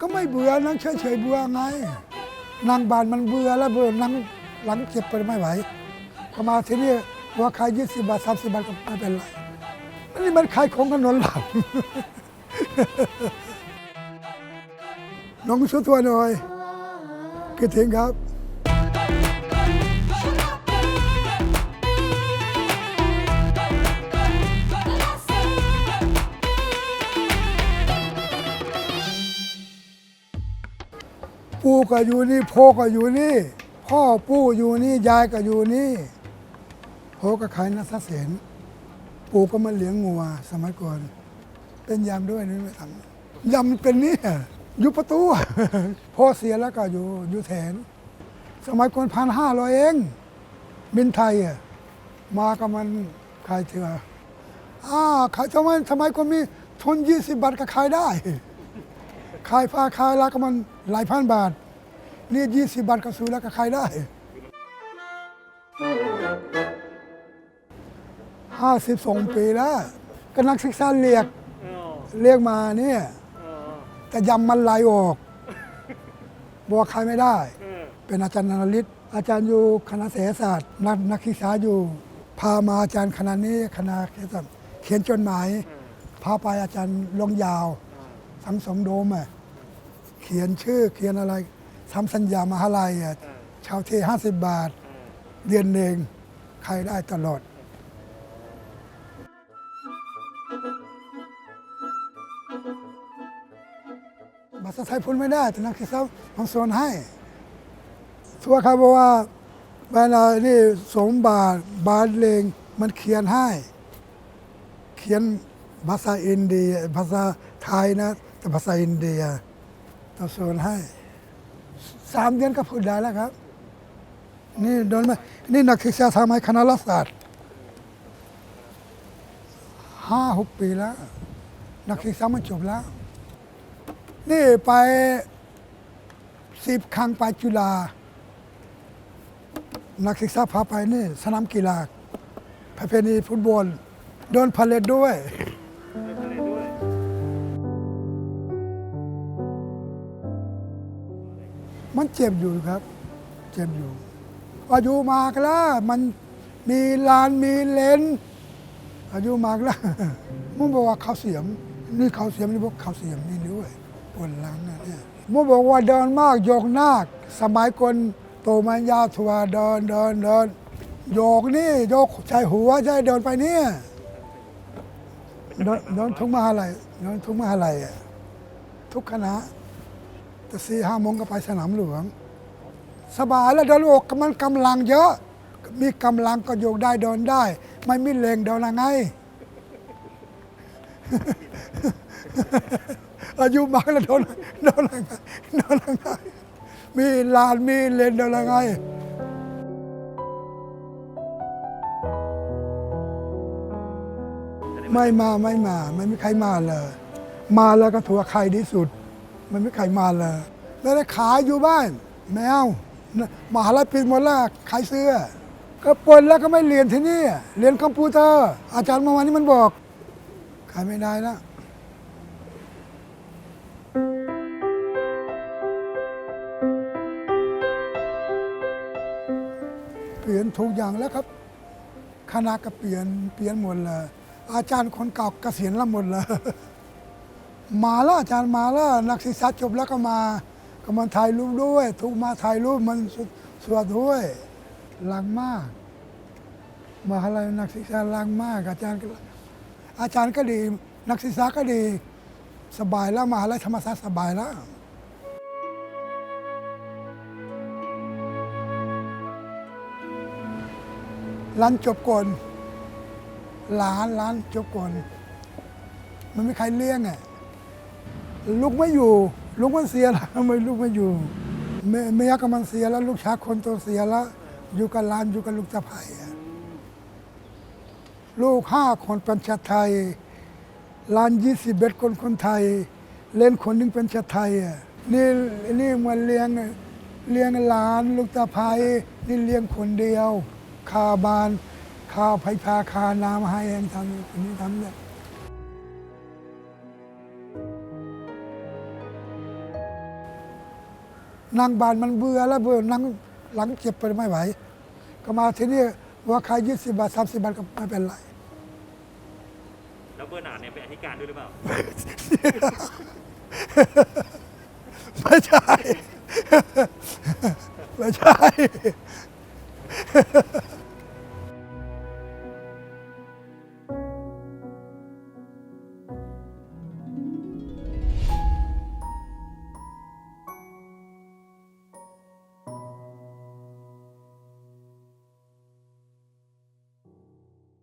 ก็ไม่เบื่อนั่งเฉยๆเบื่อไงนั่งบานมันเบื่อแล้วเบื่อนั่งหลังเจ็บไปไม่ไหวพอมาที่นี่ว่าขายยี่สิบบาทสามสิบบาทก็ไม่เป็นไรนี่มันขายของถนนหลังน้องช่วยตัวหน่อยคิดถึงครับ ปู่ก็อยู่นี่พ่อก็อยู่นี่ พ่อปู่อยู่นี่ยายก็อยู่นี่พ่อก็ขายนัสเสนปู่ก็มาเลี้ยงงัวสมัยก่อนเป็นยามด้วยนี่ไม่ทำยำเป็นนี่อยู่ประตูพ่อเสียแล้วก็อยู่อยู่แถน สมัยก่อนพันห้าร้อยเองบินไทยอะมากับมันขายเถื่ออ่าขายทำไมทำไมคนมีทุนยี่สิบบาทก็ขายได้ ขายฟ้าขายล้วก็มันหลายพันบาท นี่ยี่สิบบาทก็ซื้อแล้วก็ขายได้ห้าสิบสองปีแล้วก็นักศึกษาเรียกเรียกมาเนี่ยแต่ยำมันไหลออกบอกขายไม่ได้ เป็นอาจารย์นรฤทธิ์อาจารย์อยู่คณะเศรษฐศาสตร์ นักนักศึกษาอยู่ พามาอาจารย์คณะนี้คณะเศรษฐศาสตร์เขียนจดหมาย พาไปอาจารย์ลงยาวทั้งสองโดมอะ ขียนชื่อเขียนอะไรทำสัญญามหาลัยอะเชาวเทห้าสิบบาทเดือนหนึ่งใครได้ตลอด ภาษาไทยพูดไม่ได้ แต่นักศึกษาของสอนให้ทัวร์เขาบอกว่าเวลานี่สมบาทบาทเลงมันเขียนให้ เขียนภาษาอินเดีย ภาษาไทยนะแต่ภาษาอินเดีย ต้องสอนให้สามเดือนก็พูดได้แล้วครับ นี่โดนไหมนี่นักศึกษาทำไมคณะรัฐศาสตร์ห้าหกปีแล้ว นักศึกษามันจบแล้ว นี่ไปสิบครั้งไปจุฬานักศึกษาพาไปนี่ สนามกีฬาประเพณีฟุตบอล โดนพาเลตด้วย มันเจ็บอยู่ครับ เจ็บอยู่อายุมากแล้วมันมีลานมีเลนอายุมากแล้วมึงบอกว่าเขาเสียม นี่เขาเสียมนี่บอกเขาเสียมนี่ด้วยปวดหลังนะเนี่ยมึงบอกว่าเดินมากโยกหนักสมัยคนโตมันยาวทัวเดินเดินเดินโยกนี่โยกใช้หัวใช้เดินไปเนี่ยเดินเดินทุกมหาลัยเดินทุกมหาลัยอะทุกคณะ แต่สี่ห้าโมงก็ไปสนามหลวง สบายแล้วเดินอกมันกำลังเยอะ มีกำลังก็โยกได้เดินได้ ไม่มีแรงเดินยังไง อายุมากแล้วเดินเดินยังไงเดินยังไงมีลานมีเลนเดินยังไงไม่มาไม่มา ไม่มีใครมาเลย มาแล้วก็ถัวไข่ที่สุด มันไม่ใครมาเลยแล้วได้ขายอยู่บ้านแมวมหาลัยปิดหมดแล้วขายเสื้อ ก็ปนแล้วก็ไม่เรียนที่นี่เรียนคอมพิวเตอร์ อาจารย์เมื่อวานนี้มันบอกขายไม่ได้แล้วเปลี่ยนทุกอย่างแล้วครับ คณะก็เปลี่ยนเปลี่ยนหมดเลยอาจารย์คนเก่าเกษียณแล้วหมดเลย มาล้วอาจารย์มาล้วนักศึกษาจบแล้วก็มาก็มาถ่ายรูปด้วยทุกมาถ่ายรูปมันสวสวดด้วยลังมากมหาลัยนักศึกษาลังมาก อาจารย์อาจารย์ก็ดี นักศึกษาก็ดี สบายแล้วมหาลัยธรรมศาสตร์สบายแล้วร้านจบก่อนหลานร้านจบก่อนมันไม่ใครเลี้ยงอะ ลูกไม่อยู่ลูกมันเสียแล้วไม่ลูกไม่อยู่แม่แม่ก็มันเสียแล้ว ลูกชายคนโตเสียแล้ว อยู่กับหลานอยู่กับลูกสะใภ้ลูกห้าคนเป็นชาติไทยหลานยี่สิบเอ็ดคนคนไทย เล่นคนหนึงเป็นชาติไทยนี่นี่มันเลี้ยงเลี้ยงหลานลูกสะใภ้นี่เลี้ยงคนเดียวคาบานคาไฟฟ้าคาน้ำให้เองทำคนนี้ทำเนี่ย นั่งบ้านมันเบื่อแล้วเบื่อนั่งหลังเจ็บไปไม่ไหว ก็มาที่นี่ว่าใครยี่สิบบาทสามสิบบาทก็ไม่เป็นไร แล้วเบอร์นาร์ดเนี่ยเป็นอธิการด้วยหรือเปล่า ไม่ใช่ ไม่ใช่